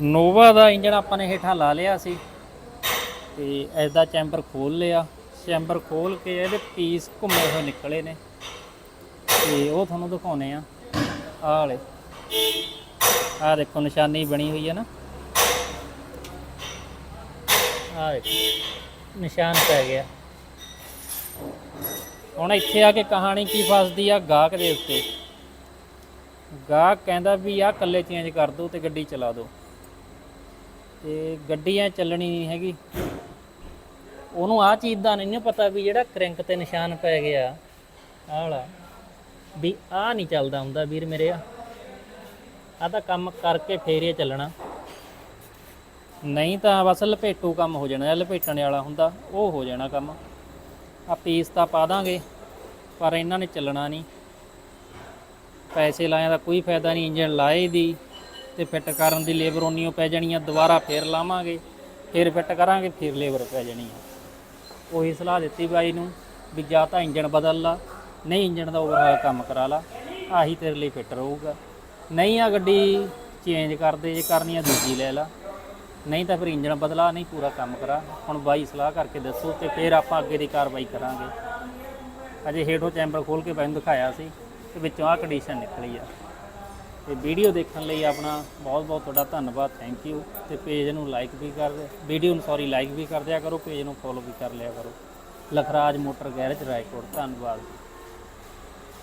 ਨੋਵਾ ਦਾ engine ਆਪਾਂ ਨੇ ਹੇਠਾਂ ਲਾ ਲਿਆ ਸੀ। ਤੇ ਇਸ ਚੈਂਬਰ ਖੋਲ ਲਿਆ। ਚੈਂਬਰ ਖੋਲ ਕੇ ਇਹਦੇ ਪੀਸ ਘੁੰਮੇ ਹੋਏ ਨਿਕਲੇ ਨੇ। ਤੇ ਉਹ ਤੁਹਾਨੂੰ ਦਿਖਾਉਨੇ ਆ। ਆਹ ਵਾਲੇ। ਆਹ ਦੇਖੋ, ਨਿਸ਼ਾਨੀ ਬਣੀ ਹੋਈ ਹੈ ਨਾ। ਆਹ ਦੇਖੋ ਨਿਸ਼ਾਨ ਪੈ ਗਿਆ। ਹੁਣ ਇੱਥੇ ਆ ਕੇ ਕਹਾਣੀ ਕੀ ਫਸਦੀ ਆ? ਗਾਹਕ ਦੇ ਉੱਤੇ। ਗਾਹਕ ਕਹਿੰਦਾ ਵੀ ਆਹ ਕੱਲੇ ਚੇਂਜ ਕਰ ਦਿਓ ਤੇ ਗੱਡੀ ਚਲਾ ਦਿਓ ਤੇ ਗੱਡੀ ਚੱਲਣੀ ਨਹੀਂ ਹੈਗੀ। ਉਹਨੂੰ ਆਹ ਚੀਜ਼ ਦਾ ਨਹੀਂ ਨਾ ਪਤਾ ਵੀ ਜਿਹੜਾ ਕ੍ਰੈਂਕ ਤੇ ਨਿਸ਼ਾਨ ਪੈ ਗਿਆ। ਆਹ ਵਾਲਾ। ਵੀ ਆਹ ਨਹੀਂ ਚੱਲਦਾ ਹੁੰਦਾ ਵੀਰ ਮੇਰੇ। ਆ ਆਹ ਤਾਂ ਕੰਮ ਕਰਕੇ ਫੇਰ ਇਹ ਚੱਲਣਾ। ਨਹੀਂ ਤਾਂ ਬਸ ਲਪੇਟੂ ਕੰਮ ਹੋ ਜਾਣਾ। ਲਪੇਟਣ ਵਾਲਾ ਹੁੰਦਾ, ਉਹ ਹੋ ਜਾਣਾ ਕੰਮ। ਆ ਪੀਸ ਤਾਂ ਪਾ ਦਾਂਗੇ, ਪਰ ਇਹਨਾਂ ਨੇ ਚੱਲਣਾ ਨਹੀਂ। ਪੈਸੇ ਲਾਇਆ ਦਾ ਕੋਈ ਫਾਇਦਾ ਨਹੀਂ ਇੰਜਨ ਲਾਏ ਦੀ। ਤੇ ਫਿੱਟ ਕਰਨ ਦੀ ਲੇਬਰ ਉਨੀ ਉਨੀਓ ਪੈ ਜਾਣੀ ਆ, ਦੁਬਾਰਾ ਫੇਰ ਲਾਵਾਂਗੇ, ਫੇਰ ਫਿੱਟ ਕਰਾਂਗੇ, ਫੇਰ ਲੇਬਰ ਪੈ ਜਾਣੀ ਆ। ਉਹੀ ਸਲਾਹ ਦਿੱਤੀ ਬਾਈ ਨੂੰ ਵੀ ਜਾਂ ਤਾਂ ਇੰਜਣ ਬਦਲ ਲਾ, ਨਹੀਂ ਇੰਜਣ ਦਾ ਓਵਰਹਾਲ ਕੰਮ ਕਰਾ ਲਾ, ਆਹੀ ਤੇਰੇ ਲਈ ਫਿੱਟ ਰਹੂਗਾ। ਨਹੀਂ ਆ ਗੱਡੀ ਚੇਂਜ ਕਰਦੇ ਜੇ ਕਰਨੀ ਆ ਦੂਜੀ ਲੈ ਲਾ। ਨਹੀਂ ਤਾਂ ਫਿਰ ਇੰਜਣ ਬਦਲਾ, ਨਹੀਂ ਪੂਰਾ ਕੰਮ ਕਰਾ। ਹੁਣ ਬਾਈ ਸਲਾਹ ਕਰਕੇ ਦੱਸੋ ਤੇ ਫਿਰ ਆਪਾਂ ਅੱਗੇ ਦੀ ਕਾਰਵਾਈ ਕਰਾਂਗੇ। ਅਜੇ ਹੇਠੋਂ ਚੈਂਬਰ ਖੋਲ ਕੇ ਬਾਈ ਨੂੰ ਦਿਖਾਇਆ ਸੀ, ਤੇ ਵਿੱਚੋਂ ਆਹ ਕੰਡੀਸ਼ਨ ਨਿਕਲੀ ਆ। ਤੇ ਵੀਡੀਓ ਦੇਖਣ ਲਈ ਆਪਣਾ ਬਹੁਤ ਬਹੁਤ ਤੁਹਾਡਾ ਧੰਨਵਾਦ ਥੈਂਕ ਯੂ ਤੇ ਪੇਜ ਨੂੰ ਲਾਈਕ ਵੀ ਕਰ ਦਿਓ ਵੀਡੀਓ ਨੂੰ ਸੌਰੀ ਲਾਈਕ ਵੀ ਕਰ ਦਿਆ ਕਰੋ ਪੇਜ ਨੂੰ ਫੋਲੋ ਵੀ ਕਰ ਲਿਆ ਕਰੋ। ਲਖਰਾਜ ਮੋਟਰ ਗੈਰੇਜ ਰਾਏਕੋਟ, ਧੰਨਵਾਦ।